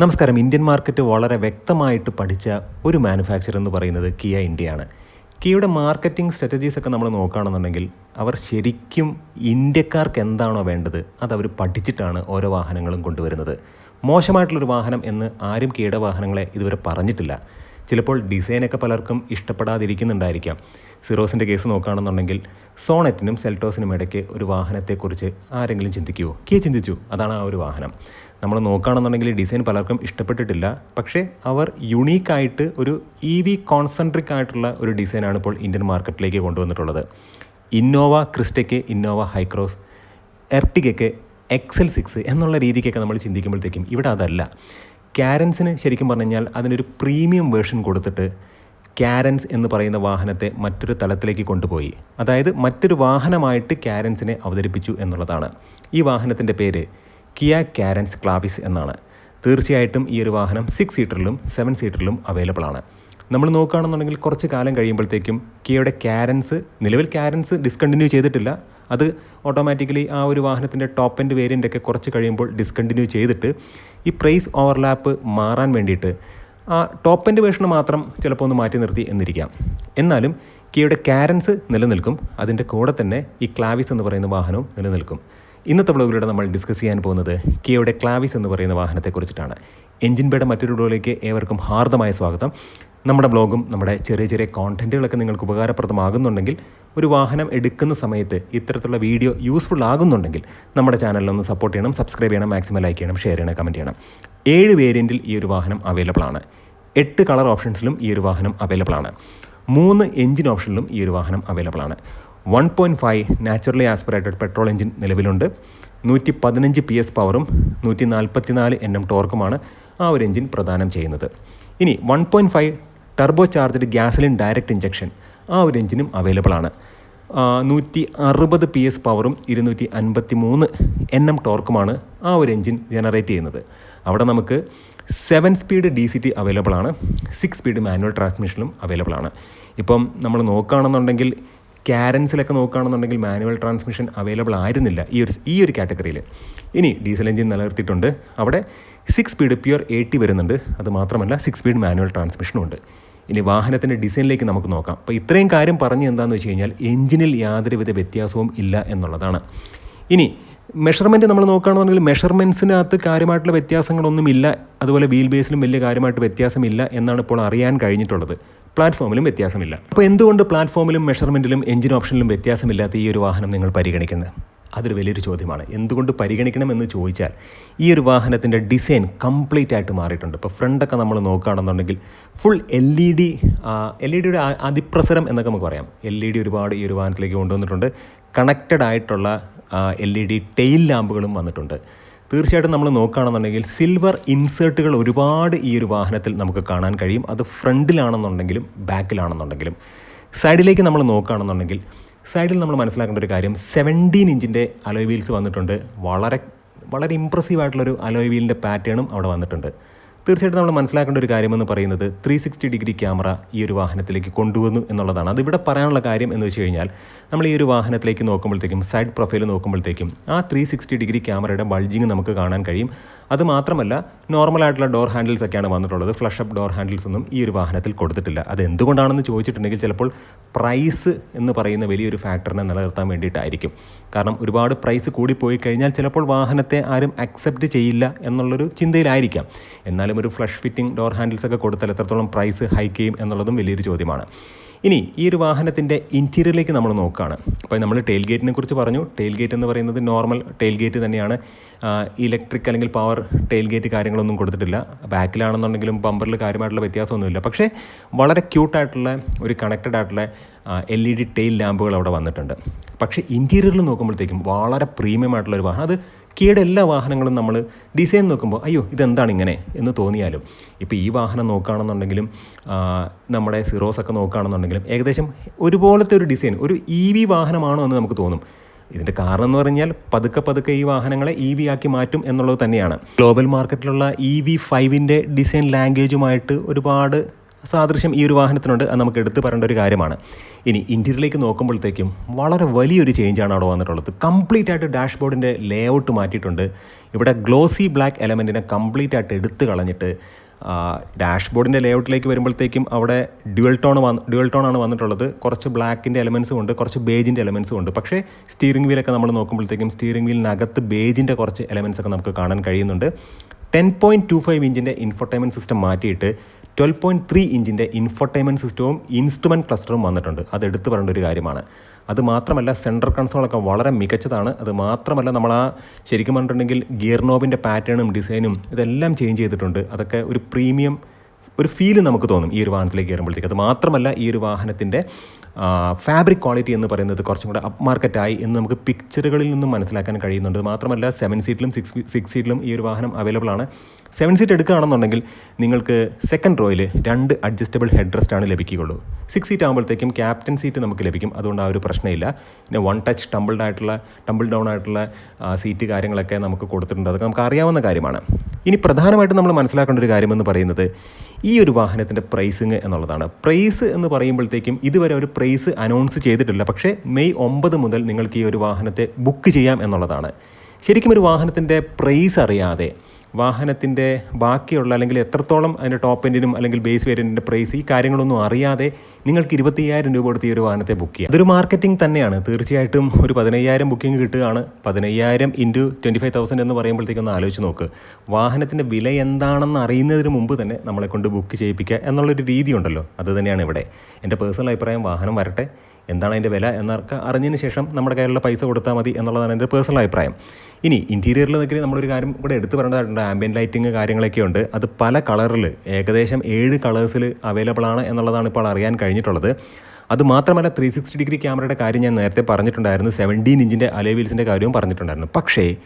നമസ്കാരം. Indian market വളരെ വ്യക്തമായിട്ട് പഠിച്ച ഒരു മാനുഫാക്ചർ എന്ന് പറയുന്നത് കിയ ഇന്ത്യയാണ്. കിയയുടെ മാർക്കറ്റിംഗ് സ്ട്രാറ്റജീസ് ഒക്കെ നമ്മൾ നോക്കുകയാണെന്നുണ്ടെങ്കിൽ അവർ ശരിക്കും ഇന്ത്യക്കാർക്ക് എന്താണോ വേണ്ടത് അത് അവർ പഠിച്ചിട്ടാണ് ഓരോ വാഹനങ്ങളും കൊണ്ടുവരുന്നത്. മോശമായിട്ടുള്ളൊരു വാഹനം എന്ന് ആരും കിയയുടെ വാഹനങ്ങളെ ഇതുവരെ പറഞ്ഞിട്ടില്ല. ചിലപ്പോൾ ഡിസൈനൊക്കെ പലർക്കും ഇഷ്ടപ്പെടാതിരിക്കുന്നുണ്ടായിരിക്കാം. സിറോസിന്റെ കേസ് നോക്കുകയാണെന്നുണ്ടെങ്കിൽ സോണറ്റിനും സെൽറ്റോസിനും ഇടയ്ക്ക് ഒരു വാഹനത്തെക്കുറിച്ച് ആരെങ്കിലും ചിന്തിക്കുമോ കിയ ചിന്തിച്ചു. അതാണ് ആ ഒരു വാഹനം. നമ്മൾ നോക്കുകയാണെന്നുണ്ടെങ്കിൽ ഡിസൈൻ പലർക്കും ഇഷ്ടപ്പെട്ടിട്ടില്ല. പക്ഷേ അവർ യുണീക്കായിട്ട് ഒരു ഇ വി കോൺസെൻട്രിക് ആയിട്ടുള്ള ഒരു ഡിസൈനാണ് ഇപ്പോൾ ഇന്ത്യൻ മാർക്കറ്റിലേക്ക് കൊണ്ടുവന്നിട്ടുള്ളത്. ഇന്നോവ ക്രിസ്റ്റയ്ക്ക് ഇന്നോവ ഹൈക്രോസ് എർട്ടിഗയ്ക്ക് എക്സൽ സിക്സ് എന്നുള്ള രീതിക്കൊക്കെ നമ്മൾ ചിന്തിക്കുമ്പോഴത്തേക്കും ഇവിടെ അതല്ല. ക്യാരൻസിന് ശരിക്കും പറഞ്ഞു കഴിഞ്ഞാൽ അതിനൊരു പ്രീമിയം വേർഷൻ കൊടുത്തിട്ട് ക്യാരൻസ് എന്ന് പറയുന്ന വാഹനത്തെ മറ്റൊരു തലത്തിലേക്ക് കൊണ്ടുപോയി. അതായത് മറ്റൊരു വാഹനമായിട്ട് ക്യാരൻസിനെ അവതരിപ്പിച്ചു എന്നുള്ളതാണ്. ഈ വാഹനത്തിന്റെ പേര് കിയ കാരൻസ് ക്ലാവിസ് എന്നാണ്. തീർച്ചയായിട്ടും ഈ ഒരു വാഹനം സിക്സ് സീറ്ററിലും സെവൻ സീറ്ററിലും അവൈലബിൾ ആണ്. നമ്മൾ നോക്കുകയാണെന്നുണ്ടെങ്കിൽ കുറച്ച് കാലം കഴിയുമ്പോഴത്തേക്കും കിയയുടെ ക്യാരൻസ് നിലവിൽ ക്യാരൻസ് ഡിസ്കണ്ടിന്യൂ ചെയ്തിട്ടില്ല. അത് ഓട്ടോമാറ്റിക്കലി ആ ഒരു വാഹനത്തിന്റെ ടോപ്പ് എൻഡ് വേരിയന്റ് ഒക്കെ കുറച്ച് കഴിയുമ്പോൾ ഡിസ്കണ്ടിന്യൂ ചെയ്തിട്ട് ഈ പ്രൈസ് ഓവർലാപ്പ് മാറാൻ വേണ്ടിയിട്ട് ആ ടോപ്പ് എൻഡ് വേർഷൻ മാത്രം ചിലപ്പോൾ ഒന്ന് മാറ്റി നിർത്തി എന്നിരിക്കാം. എന്നാലും കിയയുടെ ക്യാരൻസ് നിലനിൽക്കും. അതിന്റെ കൂടെ തന്നെ ഈ ക്ലാവിസ് എന്ന് പറയുന്ന വാഹനവും നിലനിൽക്കും. ഇന്നത്തെ വ്ളോഗിലൂടെ നമ്മൾ ഡിസ്കസ് ചെയ്യാൻ പോകുന്നത് കിയയുടെ ക്ലാവിസ് എന്ന് പറയുന്ന വാഹനത്തെക്കുറിച്ചിട്ടാണ് എഞ്ചിൻ ബേയുടെ മറ്റൊരു വ്ളോഗിലേക്ക് ഏവർക്കും ഹാർദമായ സ്വാഗതം. നമ്മുടെ ബ്ലോഗും നമ്മുടെ ചെറിയ ചെറിയ കോണ്ടന്റുകളൊക്കെ നിങ്ങൾക്ക് ഉപകാരപ്രദമാകുന്നുണ്ടെങ്കിൽ ഒരു വാഹനം എടുക്കുന്ന സമയത്ത് ഇത്തരത്തിലുള്ള വീഡിയോ യൂസ്ഫുൾ ആകുന്നുണ്ടെങ്കിൽ നമ്മുടെ ചാനലിലൊന്ന് സപ്പോർട്ട് ചെയ്യണം സബ്സ്ക്രൈബ് ചെയ്യണം മാക്സിമം ലൈക്ക് ചെയ്യണം ഷെയർ ചെയ്യണം കമന്റ് ചെയ്യണം. ഏഴ് വേരിയന്റിൽ ഈ ഒരു വാഹനം അവൈലബിൾ ആണ്. എട്ട് കളർ ഓപ്ഷൻസിലും ഈ ഒരു വാഹനം അവൈലബിൾ ആണ്. മൂന്ന് എഞ്ചിൻ ഓപ്ഷനിലും ഈ ഒരു വാഹനം അവൈലബിൾ ആണ്. One point five naturally aspirated petrol engine നിലവിലുണ്ട്. നൂറ്റി പതിനഞ്ച് പി എസ് പവറും നൂറ്റി നാൽപ്പത്തി നാല് എൻ എം ടോർക്കുമാണ് ആ ഒരു എഞ്ചിൻ പ്രദാനം ചെയ്യുന്നത്. ഇനി one point five turbocharged gasoline direct injection ആ ഒരു എഞ്ചിനും അവൈലബിൾ ആണ്. നൂറ്റി അറുപത് പി എസ് പവറും ഇരുന്നൂറ്റി അൻപത്തി മൂന്ന് എൻ എം ടോർക്കുമാണ് ആ ഒരു എഞ്ചിൻ ജനറേറ്റ് ചെയ്യുന്നത്. അവിടെ നമുക്ക് seven speed D C T available ആണ് സിക്സ് സ്പീഡ് മാനുവൽ ട്രാൻസ്മിഷനും അവൈലബിൾ ആണ്. ഇപ്പം നമ്മൾ നോക്കുകയാണെന്നുണ്ടെങ്കിൽ ക്യാരൻസിലൊക്കെ നോക്കുകയാണെന്നുണ്ടെങ്കിൽ മാനുവൽ ട്രാൻസ്മിഷൻ അവൈലബിൾ ആയിരുന്നില്ല ഈ ഒരു ഈ ഒരു കാറ്റഗറിയിൽ. ഇനി ഡീസൽ എഞ്ചിൻ നിലനിർത്തിയിട്ടുണ്ട്. അവിടെ സിക്സ് സ്പീഡ് പ്യുർ എയ്റ്റി വരുന്നുണ്ട്. അത് മാത്രമല്ല സിക്സ് സ്പീഡ് മാനുവൽ ട്രാൻസ്മിഷനും ഉണ്ട്. ഇനി വാഹനത്തിന്റെ ഡിസൈനിലേക്ക് നമുക്ക് നോക്കാം. അപ്പോൾ ഇത്രയും കാര്യം പറഞ്ഞ് എന്താണെന്ന് വെച്ച് കഴിഞ്ഞാൽ എഞ്ചിനിൽ യാതൊരുവിധ വ്യത്യാസവും ഇല്ല എന്നുള്ളതാണ്. ഇനി മെഷർമെന്റ് നമ്മൾ നോക്കുകയാണെന്നുണ്ടെങ്കിൽ മെഷർമെന്റ്സിനകത്ത് കാര്യമായിട്ടുള്ള വ്യത്യാസങ്ങളൊന്നുമില്ല. അതുപോലെ വീൽ ബേസിലും വലിയ കാര്യമായിട്ട് വ്യത്യാസമില്ല എന്നാണ് ഇപ്പോൾ അറിയാൻ കഴിഞ്ഞിട്ടുള്ളത്. പ്ലാറ്റ്ഫോമിലും വ്യത്യാസമില്ല. അപ്പോൾ എന്തുകൊണ്ട് പ്ലാറ്റ്ഫോമിലും മെഷർമെന്റിലും എഞ്ചിൻ ഓപ്ഷനിലും വ്യത്യാസമില്ലാത്ത ഈ ഒരു വാഹനം നിങ്ങൾ പരിഗണിക്കുന്നത്? അതൊരു വലിയൊരു ചോദ്യമാണ്. എന്തുകൊണ്ട് പരിഗണിക്കണം എന്ന് ചോദിച്ചാൽ ഈ ഒരു വാഹനത്തിന്റെ ഡിസൈൻ കംപ്ലീറ്റ് ആയിട്ട് മാറിയിട്ടുണ്ട്. ഇപ്പോൾ ഫ്രണ്ടൊക്കെ നമ്മൾ നോക്കുകയാണെന്നുണ്ടെങ്കിൽ full L E D L E ഡിയുടെ അതിപ്രസരം എന്നൊക്കെ നമുക്ക് പറയാം. എൽ ഇ ഡി ഒരുപാട് ഈ ഒരു വാഹനത്തിലേക്ക് കൊണ്ടുവന്നിട്ടുണ്ട്. കണക്റ്റഡ് ആയിട്ടുള്ള എൽ ഇ ഡി ടെയിൽ ലാമ്പുകളും വന്നിട്ടുണ്ട്. തീർച്ചയായിട്ടും നമ്മൾ നോക്കുകയാണെന്നുണ്ടെങ്കിൽ സിൽവർ ഇൻസേർട്ടുകൾ ഒരുപാട് ഈ ഒരു വാഹനത്തിൽ നമുക്ക് കാണാൻ കഴിയും. അത് ഫ്രണ്ടിലാണെന്നുണ്ടെങ്കിലും ബാക്കിലാണെന്നുണ്ടെങ്കിലും. സൈഡിലേക്ക് നമ്മൾ നോക്കുകയാണെന്നുണ്ടെങ്കിൽ സൈഡിൽ നമ്മൾ മനസ്സിലാക്കേണ്ട ഒരു കാര്യം സെവന്റീൻ ഇഞ്ചിന്റെ അലോയ് വീൽസ് വന്നിട്ടുണ്ട്. വളരെ വളരെ ഇമ്പ്രസീവ് ആയിട്ടുള്ളൊരു അലോയ് വീലിന്റെ പാറ്റേണും അവിടെ വന്നിട്ടുണ്ട്. തീർച്ചയായിട്ടും നമ്മൾ മനസ്സിലാക്കേണ്ട ഒരു കാര്യമെന്ന് പറയുന്നത് ത്രീ സിക്സ്റ്റി ഡിഗ്രി ക്യാമറ ഈ ഒരു വാഹനത്തിലേക്ക് കൊണ്ടുവന്നു എന്നുള്ളതാണ്. അതിവിടെ പറയാനുള്ള കാര്യം എന്ന് വെച്ച് കഴിഞ്ഞാൽ നമ്മൾ ഈ ഒരു വാഹനത്തിലേക്ക് നോക്കുമ്പോഴത്തേക്കും സൈഡ് പ്രൊഫൈൽ നോക്കുമ്പോഴത്തേക്കും ആ ത്രീ സിക്സ്റ്റി ഡിഗ്രി ക്യാമറയുടെ ബൾജിങ് നമുക്ക് കാണാൻ കഴിയും. അതുമാത്രമല്ല നോർമലായിട്ടുള്ള ഡോർ ഹാൻഡിൽസ് ഒക്കെയാണ് വന്നിട്ടുള്ളത്. ഫ്ലഷ് അപ്പ് ഡോർ ഹാൻഡിൽസ് ഒന്നും ഈ ഒരു വാഹനത്തിൽ കൊടുത്തിട്ടില്ല. അത് എന്തുകൊണ്ടാണെന്ന് ചോദിച്ചിട്ടുണ്ടെങ്കിൽ ചിലപ്പോൾ പ്രൈസ് എന്ന് പറയുന്ന വലിയൊരു ഫാക്ടറിനെ നിലനിർത്താൻ വേണ്ടിയിട്ടായിരിക്കും. കാരണം ഒരുപാട് പ്രൈസ് കൂടിപ്പോയി കഴിഞ്ഞാൽ ചിലപ്പോൾ വാഹനത്തെ ആരും അക്സെപ്റ്റ് ചെയ്യില്ല എന്നുള്ളൊരു ചിന്തയിലായിരിക്കാം. എന്നാലും ഒരു ഫ്ലഷ് ഫിറ്റിംഗ് ഡോർ ഹാൻഡിൽസ് ഒക്കെ കൊടുത്താൽ എത്രത്തോളം പ്രൈസ് ഹൈക്ക് ചെയ്യും എന്നുള്ളതും വലിയൊരു ചോദ്യമാണ്. ഇനി ഈ ഒരു വാഹനത്തിന്റെ ഇന്റീരിയറിലേക്ക് നമ്മൾ നോക്കുകയാണ്. അപ്പോൾ നമ്മൾ ടെയിൽ ഗേറ്റിനെ കുറിച്ച് പറഞ്ഞു. ടെയിൽ ഗേറ്റ് എന്ന് പറയുന്നത് നോർമൽ ടെയിൽ ഗേറ്റ് തന്നെയാണ് ഇലക്ട്രിക് അല്ലെങ്കിൽ പവർ ടെയിൽ ഗേറ്റ് കാര്യങ്ങളൊന്നും കൊടുത്തിട്ടില്ല. ബാക്കിലാണെന്നുണ്ടെങ്കിലും ബമ്പറിൽ കാര്യമായിട്ടുള്ള വ്യത്യാസമൊന്നുമില്ല. പക്ഷേ വളരെ ക്യൂട്ടായിട്ടുള്ള ഒരു കണക്റ്റഡ് ആയിട്ടുള്ള എൽ ഇ ഡി ടെയിൽ ലാമ്പുകൾ അവിടെ വന്നിട്ടുണ്ട്. പക്ഷേ ഇന്റീരിയറിൽ നോക്കുമ്പോഴത്തേക്കും വളരെ പ്രീമിയം ആയിട്ടുള്ള ഒരു വാഹനം. അത് കിയയുടെ എല്ലാ വാഹനങ്ങളും നമ്മൾ ഡിസൈൻ നോക്കുമ്പോൾ അയ്യോ ഇതെന്താണ് ഇങ്ങനെ? എന്ന് തോന്നിയാലും ഇപ്പോൾ ഈ വാഹനം നോക്കുകയാണെന്നുണ്ടെങ്കിലും നമ്മുടെ സിറോസ് ഒക്കെ നോക്കുകയാണെന്നുണ്ടെങ്കിലും ഏകദേശം ഒരുപോലത്തെ ഒരു ഡിസൈൻ ഒരു ഇ വി വാഹനമാണോ എന്ന് നമുക്ക് തോന്നും. ഇതിന്റെ കാരണം എന്ന് പറഞ്ഞാൽ പതുക്കെ പതുക്കെ ഈ വാഹനങ്ങളെ ഇ വി ആക്കി മാറ്റും എന്നുള്ളത് തന്നെയാണ്. ഗ്ലോബൽ മാർക്കറ്റിലുള്ള ഇ വി ഫൈവിന്റെ ഡിസൈൻ ലാംഗ്വേജുമായിട്ട് ഒരുപാട് സാദൃശ്യം ഈ ഒരു വാഹനത്തിനുണ്ട് അത് നമുക്ക് എടുത്തു പറയേണ്ട ഒരു കാര്യമാണ്. ഇനി ഇന്റീരിയറിലേക്ക് നോക്കുമ്പോഴത്തേക്കും വളരെ വലിയൊരു ചേഞ്ചാണ് അവിടെ വന്നിട്ടുള്ളത്. കംപ്ലീറ്റ് ആയിട്ട് ഡാഷ്ബോർഡിന്റെ ലേഔട്ട് മാറ്റിയിട്ടുണ്ട്. ഇവിടെ ഗ്ലോസി ബ്ലാക്ക് എലമെന്റിനെ കംപ്ലീറ്റ് ആയിട്ട് എടുത്തു കളഞ്ഞിട്ട് ഡാഷ്ബോർഡിന്റെ ലേഔട്ടിലേക്ക് വരുമ്പോഴത്തേക്കും അവിടെ ഡ്യുവൽ ടോൺ വന്ന് ഡ്യുവൽ ടോൺ ആണ് വന്നിട്ടുള്ളത്. കുറച്ച് ബ്ലാക്കിന്റെ എലമെൻസും ഉണ്ട് കുറച്ച് ബേജിന്റെ എലമെൻസും ഉണ്ട്. പക്ഷേ സ്റ്റീറിംഗ് വീലൊക്കെ നമ്മൾ നോക്കുമ്പോഴത്തേക്കും സ്റ്റീറിംഗ് വീലിനകത്ത് ബേജിന്റെ കുറച്ച് എലമെൻസ് ഒക്കെ നമുക്ക് കാണാൻ കഴിയുന്നുണ്ട്. ടെൻ പോയിന്റ് ടു ഫൈവ് ഇഞ്ചിന്റെ ഇൻഫർടൈൻമെന്റ് സിസ്റ്റം മാറ്റിയിട്ട് ട്വൽവ് പോയിന്റ് ത്രീ ഇഞ്ചിന്റെ ഇൻഫർടൈൻമെന്റ് സിസ്റ്റവും ഇൻസ്ട്രുമെന്റ് ക്ലസ്റ്ററും വന്നിട്ടുണ്ട്. അത് എടുത്തു പറയേണ്ട ഒരു കാര്യമാണ്. അത് മാത്രമല്ല സെൻട്രൽ കൺസോളൊക്കെ വളരെ മികച്ചതാണ്. അത് മാത്രമല്ല നമ്മൾ ആ ശരിക്കും പറഞ്ഞിട്ടുണ്ടെങ്കിൽ ഗിയർ നോബിന്റെ പാറ്റേണും ഡിസൈനും ഇതെല്ലാം ചേഞ്ച് ചെയ്തിട്ടുണ്ട്. അതൊക്കെ ഒരു പ്രീമിയം ഒരു ഫീൽ നമുക്ക് തോന്നും ഈ ഒരു വാഹനത്തിലേക്ക് കയറുമ്പോഴത്തേക്ക്. അത് മാത്രമല്ല ഈ ഒരു വാഹനത്തിന്റെ ഫാബ്രിക് ക്വാളിറ്റി എന്ന് പറയുന്നത് കുറച്ചും കൂടെ അപ് മാർക്കറ്റായി എന്ന് നമുക്ക് പിക്ചറുകളിൽ നിന്നും മനസ്സിലാക്കാൻ കഴിയുന്നുണ്ട്. മാത്രമല്ല സെവൻ സീറ്റിലും സിക്സ് സിക്സ് സീറ്റിലും ഈ ഒരു വാഹനം അവൈലബിൾ ആണ്. സെവൻ സീറ്റ് എടുക്കുകയാണെന്നുണ്ടെങ്കിൽ നിങ്ങൾക്ക് സെക്കൻഡ് റോയിൽ രണ്ട് അഡ്ജസ്റ്റബിൾ ഹെഡ് റെസ്റ്റ് ആണ് ലഭിക്കുകയുള്ളൂ. സിക്സ് സീറ്റ് ആകുമ്പോഴത്തേക്കും ക്യാപ്റ്റൻ സീറ്റ് നമുക്ക് ലഭിക്കും. അതുകൊണ്ട് ആ ഒരു പ്രശ്നമില്ല. പിന്നെ വൺ ടച്ച് ടമ്പിൾഡ് ആയിട്ടുള്ള ടമ്പിൾ ഡൗൺ ആയിട്ടുള്ള സീറ്റ് കാര്യങ്ങളൊക്കെ നമുക്ക് കൊടുത്തിട്ടുണ്ട്. അതൊക്കെ നമുക്ക് അറിയാവുന്ന കാര്യമാണ്. ഇനി പ്രധാനമായിട്ടും നമ്മൾ മനസ്സിലാക്കേണ്ട ഒരു കാര്യമെന്ന് പറയുന്നത് ഈ ഒരു വാഹനത്തിന്റെ പ്രൈസിങ് എന്നുള്ളതാണ്. പ്രൈസ് എന്ന് പറയുമ്പോഴത്തേക്കും ഇതുവരെ ഒരു പ്രൈസ് അനൗൺസ് ചെയ്തിട്ടില്ല. പക്ഷേ മെയ് ഒമ്പത് മുതൽ നിങ്ങൾക്ക് ഈ ഒരു വാഹനത്തെ ബുക്ക് ചെയ്യാം എന്നുള്ളതാണ്. ശരിക്കും ഒരു വാഹനത്തിന്റെ പ്രൈസ് അറിയാതെ വാഹനത്തിന്റെ ബാക്കിയുള്ള അല്ലെങ്കിൽ എത്രത്തോളം അതിന്റെ ടോപ്പ് എൻഡിനും അല്ലെങ്കിൽ ബേസ് വേരിയന്റിന്റെ പ്രൈസ് ഈ കാര്യങ്ങളൊന്നും അറിയാതെ നിങ്ങൾക്ക് ഇരുപത്തിയ്യായിരം രൂപ കൊടുത്ത് ഈ ഒരു വാഹനത്തെ ബുക്ക് ചെയ്യാം. അതൊരു മാർക്കറ്റിംഗ് തന്നെയാണ്. തീർച്ചയായിട്ടും ഒരു പതിനയ്യായിരം ബുക്കിംഗ് കിട്ടുകയാണ്. പതിനയ്യായിരം ഇന്റു ട്വന്റി ഫൈവ് തൗസൻഡ് എന്ന് പറയുമ്പോഴത്തേക്കൊന്ന് ആലോചിച്ച് നോക്ക്. വാഹനത്തിന്റെ വില എന്താണെന്ന് അറിയുന്നതിന് മുമ്പ് തന്നെ നമ്മളെ കൊണ്ട് ബുക്ക് ചെയ്യിപ്പിക്കുക എന്നുള്ളൊരു രീതിയുണ്ടല്ലോ. അത് തന്നെയാണ് ഇവിടെ. എന്റെ പേഴ്സണൽ അഭിപ്രായം വാഹനം വരട്ടെ. എന്താണ് അതിന്റെ വില എന്നൊക്കെ അറിഞ്ഞതിന് ശേഷം നമ്മുടെ കയ്യിലുള്ള പൈസ കൊടുത്താൽ മതി എന്നുള്ളതാണ് എന്റെ പേഴ്സണൽ അഭിപ്രായം. ഇനി ഇന്റീരിയറിൽ നിൽക്കുന്ന നമ്മളൊരു കാര്യം ഇവിടെ എടുത്തു പറയേണ്ടതായിട്ടുണ്ട്. ആംബിയൻ ലൈറ്റിങ് കാര്യങ്ങളൊക്കെ ഉണ്ട്. അത് പല കളറിൽ ഏകദേശം ഏഴ് കളേഴ്സിൽ അവൈലബിൾ ആണ് എന്നുള്ളതാണ് ഇപ്പോൾ അറിയാൻ കഴിഞ്ഞിട്ടുള്ളത്. അത് മാത്രമല്ല ത്രീ സിക്സ്റ്റി ഡിഗ്രി ക്യാമറയുടെ കാര്യം ഞാൻ നേരത്തെ പറഞ്ഞിട്ടുണ്ടായിരുന്നു. സെവന്റീൻ ഇഞ്ചിന്റെ അലേവീൽസിന്റെ കാര്യവും പറഞ്ഞിട്ടുണ്ടായിരുന്നു. പക്ഷേ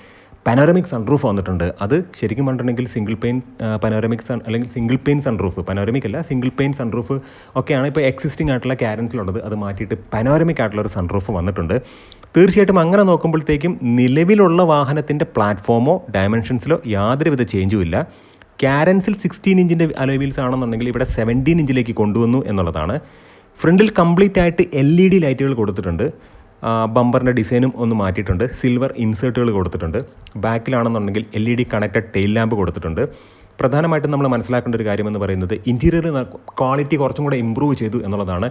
പനോരമിക് സൺറൂഫ് വന്നിട്ടുണ്ട്. അത് ശരിക്കും പറഞ്ഞിട്ടുണ്ടെങ്കിൽ സിംഗിൾ പെയിൻ പനോരമിക് സൺ അല്ലെങ്കിൽ സിംഗിൾ പെയിൻ സൺറൂഫ് പനോരമിക് അല്ല സിംഗിൾ പെയിൻ സൺറൂഫ് ഒക്കെയാണ് ഇപ്പോൾ എക്സിസ്റ്റിംഗ് ആയിട്ടുള്ള ക്യാരൻസിലുള്ളത് അത് മാറ്റിയിട്ട് പനോരമിക് ആയിട്ടുള്ള ഒരു സൺറൂഫ് വന്നിട്ടുണ്ട്. തീർച്ചയായിട്ടും അങ്ങനെ നോക്കുമ്പോഴത്തേക്കും നിലവിലുള്ള വാഹനത്തിന്റെ പ്ലാറ്റ്ഫോമോ ഡയമെൻഷൻസിലോ യാതൊരുവിധ ചേഞ്ചും ഇല്ല. ക്യാരൻസിൽ സിക്സ്റ്റീൻ ഇഞ്ചിന്റെ അലോവീൽസ് ആണെന്നുണ്ടെങ്കിൽ ഇവിടെ സെവന്റീൻ ഇഞ്ചിലേക്ക് കൊണ്ടുവന്നു എന്നുള്ളതാണ്. ഫ്രണ്ടിൽ കംപ്ലീറ്റ് ആയിട്ട് എൽ ഇ ഡി ലൈറ്റുകൾ കൊടുത്തിട്ടുണ്ട്. ബമ്പറിന്റെ ഡിസൈനും ഒന്ന് മാറ്റിയിട്ടുണ്ട്. സിൽവർ ഇൻസേർട്ടുകൾ കൊടുത്തിട്ടുണ്ട്. ബാക്കിലാണെന്നുണ്ടെങ്കിൽ L E D connected tail lamp കൊടുത്തിട്ടുണ്ട്. പ്രധാനമായിട്ടും നമ്മൾ മനസ്സിലാക്കേണ്ട ഒരു കാര്യമെന്ന് പറയുന്നത് ഇന്റീരിയർ ക്വാളിറ്റി കുറച്ചും കൂടെ ഇമ്പ്രൂവ് ചെയ്തു എന്നുള്ളതാണ്.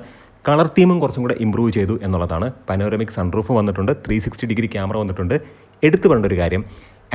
കളർ തീമും കുറച്ചും കൂടെ ഇമ്പ്രൂവ് ചെയ്തു എന്നുള്ളതാണ്. പനോരമിക് സൺറൂഫ് വന്നിട്ടുണ്ട്. ത്രീ സിക്സ്റ്റി ഡിഗ്രി ക്യാമറ വന്നിട്ടുണ്ട്. എടുത്തു പറയേണ്ട ഒരു കാര്യം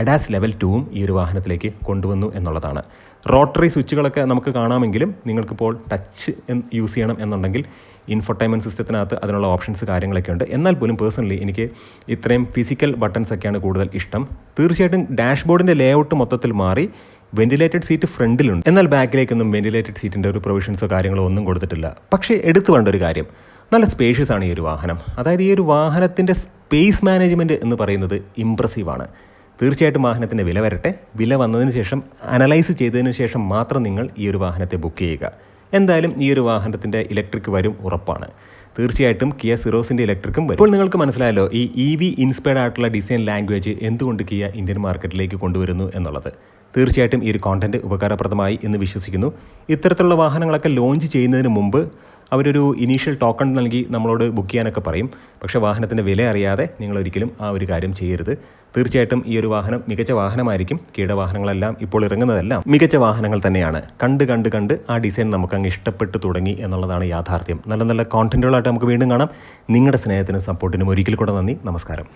അഡാസ് ലെവൽ ടൂവും ഈ ഒരു വാഹനത്തിലേക്ക് കൊണ്ടുവന്നു എന്നുള്ളതാണ്. റോട്ടറി സ്വിച്ചുകളൊക്കെ നമുക്ക് കാണാമെങ്കിലും നിങ്ങൾക്കിപ്പോൾ ടച്ച് യൂസ് ചെയ്യണം എന്നുണ്ടെങ്കിൽ ഇൻഫർടൈൻമെന്റ് സിസ്റ്റത്തിനകത്ത് അതിനുള്ള ഓപ്ഷൻസ് കാര്യങ്ങളൊക്കെ ഉണ്ട്. എന്നാൽ പോലും പേഴ്സണലി എനിക്ക് ഇത്രയും ഫിസിക്കൽ ബട്ടൺസ് ഒക്കെയാണ് കൂടുതൽ ഇഷ്ടം. തീർച്ചയായിട്ടും ഡാഷ്ബോർഡിന്റെ ലേഔട്ട് മൊത്തത്തിൽ മാറി വെന്റിലേറ്റഡ് സീറ്റ് ഫ്രണ്ടിലുണ്ട്. എന്നാൽ ബാക്കിലേക്കൊന്നും വെന്റിലേറ്റഡ് സീറ്റിന്റെ ഒരു പ്രൊവിഷൻസോ കാര്യങ്ങളോ ഒന്നും കൊടുത്തിട്ടില്ല. പക്ഷേ എടുത്തു വേണ്ട ഒരു കാര്യം. നല്ല സ്പേഷ്യസ് ആണ് ഈ ഒരു വാഹനം. അതായത് ഈ ഒരു വാഹനത്തിന്റെ സ്പേസ് മാനേജ്മെന്റ് എന്ന് പറയുന്നത് ഇമ്പ്രസീവാണ്. തീർച്ചയായിട്ടും വാഹനത്തിന്റെ വില വരട്ടെ. വില വന്നതിന് ശേഷം അനലൈസ് ചെയ്തതിന് ശേഷം മാത്രം നിങ്ങൾ ഈ ഒരു വാഹനത്തെ ബുക്ക് ചെയ്യുക. എന്തായാലും ഈ ഒരു വാഹനത്തിന്റെ ഇലക്ട്രിക് വരും ഉറപ്പാണ്. തീർച്ചയായിട്ടും കിയ സിറോസിന്റെ ഇലക്ട്രിക്കും വരും. ഇപ്പോൾ നിങ്ങൾക്ക് മനസ്സിലായല്ലോ ഈ ഇ വി ഇൻസ്പയർഡ് ആയിട്ടുള്ള ഡിസൈൻ ലാംഗ്വേജ് എന്തുകൊണ്ട് കിയ ഇന്ത്യൻ മാർക്കറ്റിലേക്ക് കൊണ്ടുവരുന്നു എന്നുള്ളത്. തീർച്ചയായിട്ടും ഈ ഒരു കോണ്ടന്റ് ഉപകാരപ്രദമായി എന്ന് വിശ്വസിക്കുന്നു. ഇത്തരത്തിലുള്ള വാഹനങ്ങളൊക്കെ ലോഞ്ച് ചെയ്യുന്നതിന് മുമ്പ് അവരൊരു ഇനീഷ്യൽ ടോക്കൺ നൽകി നമ്മളോട് ബുക്ക് ചെയ്യാനൊക്കെ പറയും. പക്ഷേ വാഹനത്തിന്റെ വില അറിയാതെ നിങ്ങൾ ഒരിക്കലും ആ ഒരു കാര്യം ചെയ്യരുത്. തീർച്ചയായിട്ടും ഈ ഒരു വാഹനം മികച്ച വാഹനമായിരിക്കും. കീടവാഹനങ്ങളെല്ലാം ഇപ്പോൾ ഇറങ്ങുന്നതെല്ലാം മികച്ച വാഹനങ്ങൾ തന്നെയാണ്. കണ്ട് കണ്ട് കണ്ട് ആ ഡിസൈൻ നമുക്ക് അങ്ങ് ഇഷ്ടപ്പെട്ടു തുടങ്ങി എന്നുള്ളതാണ് യാഥാർത്ഥ്യം. നല്ല നല്ല കോണ്ടന്റുകളായിട്ട് നമുക്ക് വീണ്ടും കാണാം. നിങ്ങളുടെ സ്നേഹത്തിനും സപ്പോർട്ടിനും ഒരിക്കൽ കൂടെ നന്ദി. നമസ്കാരം.